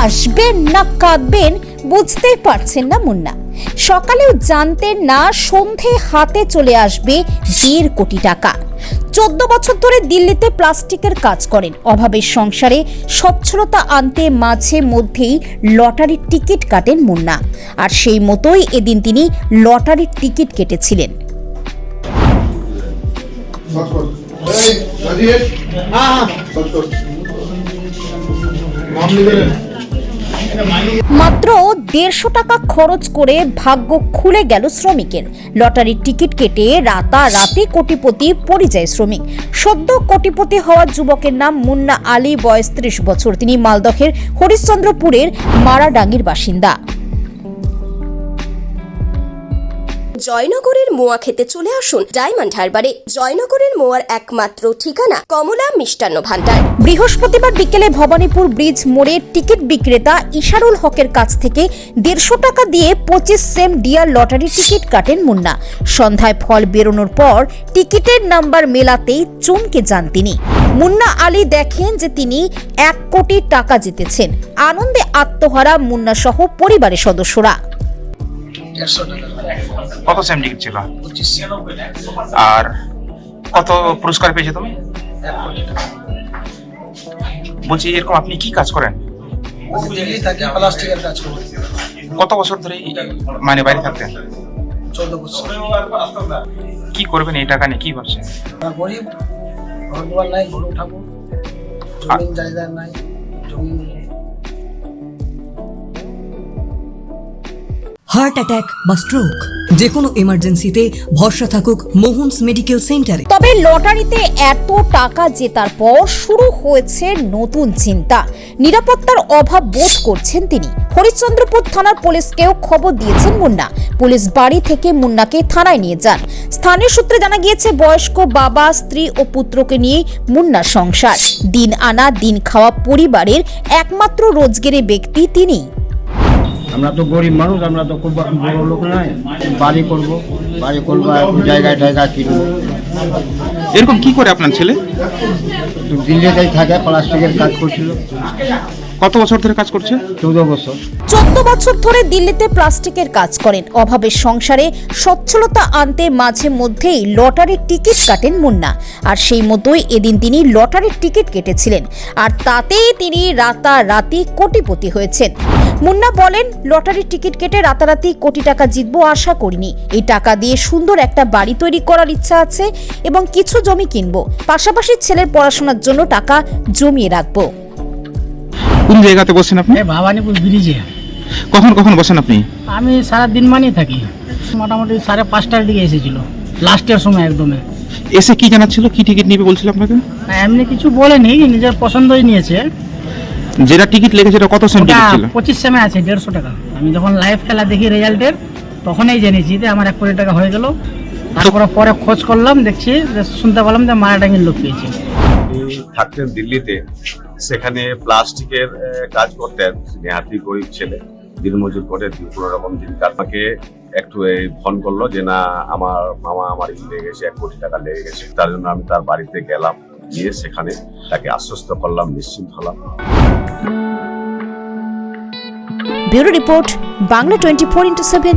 হাসবেন না কাঁদবেন বুঝতেই পারছেন না মুন্না। সকালেও জানতেন না সন্ধে হাতে চলে আসবে দেড় কোটি টাকা। চোদ্দ বছর ধরে দিল্লিতে প্লাস্টিকের কাজ করেন। অভাবের সংসারে স্বচ্ছলতা আনতে মাঝে মধ্যেই লটারির টিকিট কাটেন মুন্না। আর সেই মতোই এদিন তিনি লটারির টিকিট কেটেছিলেন। এই, মাত্র দেড়শো টাকা খরচ করে ভাগ্য খুলে গেল শ্রমিকের। লটারির টিকিট কেটে রাতারাতি কোটিপতি পরিযায়ী শ্রমিক। সদ্য কোটিপতি হওয়া যুবকের নাম মুন্না আলী, বয়স ত্রিশ বছর। তিনি মালদহের হরিশ্চন্দ্রপুরের মারাডাঙ্গির বাসিন্দা। জয়নগরের মোয়া খেতে চলে আসুন ডায়মন্ড হারবারে। জয়নগরের মোয়ার একমাত্র ঠিকানা কমলা মিষ্টান্ন ভান্ডার। বৃহস্পতিবার বিকেলে ভবানীপুর ব্রিজ মোড়ে টিকিট বিক্রেতা ইশারুল হকের কাছ থেকে দেড়শো টাকা দিয়ে পঁচিশ সেম ডিয়ার লটারি টিকিট কাটেন মুন্না। সন্ধ্যায় ফল বেরোনোর পর টিকিটের নাম্বার মেলাতেই চমকে যান তিনি। মুন্না আলী দেখেন যে তিনি এক কোটি টাকা জিতেছেন। আনন্দে আত্মহারা মুন্না সহ পরিবারের সদস্যরা। দেড়শো কত সেম টিকিট ছিল? পঁচিশ। আর কত পুরস্কার পেয়েছ তুমি? বলছি এরকম আপনি কি কাজ করেন? দিল্লি থাকি প্লাস্টিকের কাজ করি। কত বছর ধরে মানে বাইরে থাকতেন চোদ্দ বছর। কি করবেন এই টাকা নিয়ে? কি ভাবছেন? গরিব ঘর নাই ঘর উঠাবো জমিন জায়গা নাই জমি হার্ট অ্যাটাক বা স্ট্রোক যে কোনো এমার্জেন্সিতে ভরসা থাকুক মোহনস মেডিকেল সেন্টারে। তবে লটারিতে এত টাকা জেতার পর শুরু হয়েছে নতুন চিন্তা। নিরাপত্তার অভাব বোধ করছেন তিনি। হরিশ্চন্দ্রপুর থানার পুলিশকেও খবর দিয়েছেন মুন্না। পুলিশ বাড়ি থেকে মুন্নাকে থানায় নিয়ে যান। স্থানীয় সূত্রে জানা গিয়েছে, বয়স্ক বাবা, স্ত্রী ও পুত্রকে নিয়ে মুন্নার সংসার। দিন আনা, দিন খাওয়া পরিবারের একমাত্র রোজগেরে ব্যক্তি তিনিই। আমরা তো গরিব মানুষ আমরা তো খুব বড় লোক নয়। বাড়ি করব বাড়ি করব জায়গায় টায়গা কিনবো। এরকম কি করে আপনার ছেলে? দিল্লিতেই থাকে প্লাস্টিকের কাজ করছিল। কত বছর ধরে কাজ করছে? চৌদ্দ বছর। চোদ্দ বছর ধরে দিল্লিতে প্লাস্টিকের কাজ করেন। অভাবের সংসারে সচ্ছলতা আনতে মাঝে মধ্যেই লটারির টিকিট কাটেন মুন্না। আর সেই মতোই এদিন তিনি লটারির টিকিট কেটেছিলেন। আর তাতেই তিনি রাতারাতি কোটিপতি হয়েছেন। মুন্না বলেন লটারির টিকিট কেটে রাতারাতি কোটি টাকা জিতবো আশা করিনি। এই টাকা দিয়ে সুন্দর একটা বাড়ি তৈরি করার ইচ্ছা আছে এবং কিছু জমি কিনবো। পাশাপাশি ছেলের পড়াশোনার জন্য টাকা জমিয়ে রাখব। কোন জায়গাতে বসেন আপনি? ভবানীপুর ব্রিজে। কখন কখন বসেন আপনি? আমি সারা দিন মানেই থাকি। মোটামুটি সাড়ে পাঁচটার দিকে এসেছিল লাস্টের সময় একদমে। এসে কি জানাচ্ছিল? কি টিকিট নিবে বলছিল আপনাকে? না, এমনি কিছু বলেনি নিজের পছন্দই নিয়েছে। যেটা টিকিট লেগেছে এটা কত সেম টিকিট ছিল? পঁচিশ সেমে আছে দেড়শো টাকা। আমি যখন লাইভ খেলা দেখি রেজাল্টের তখনই জেনেছি যে আমার এক কোটি টাকা হয়ে গেল। তারপরে পরে খোঁজ করলাম দেখছি যে শুনতে পেলাম যে মারাটাঙ্গির লোক পেয়েছে। থাকতেন দিল্লিতে সেখানে প্লাস্টিকের কাজ করতেন নেহাতি গরিব ছেলে। দিনমজুর করে কোনো রকম দিন কাটমাকে একটু এই ফোন করল যে না আমার মামা আমার লেগে গেছে এক কোটি টাকা লেগে গেছে। তার জন্য আমি তার বাড়িতে গেলাম গিয়ে সেখানে তাকে আশ্বস্ত করলাম নিশ্চিন্ত হলাম। Bureau report Bangla twenty four into seven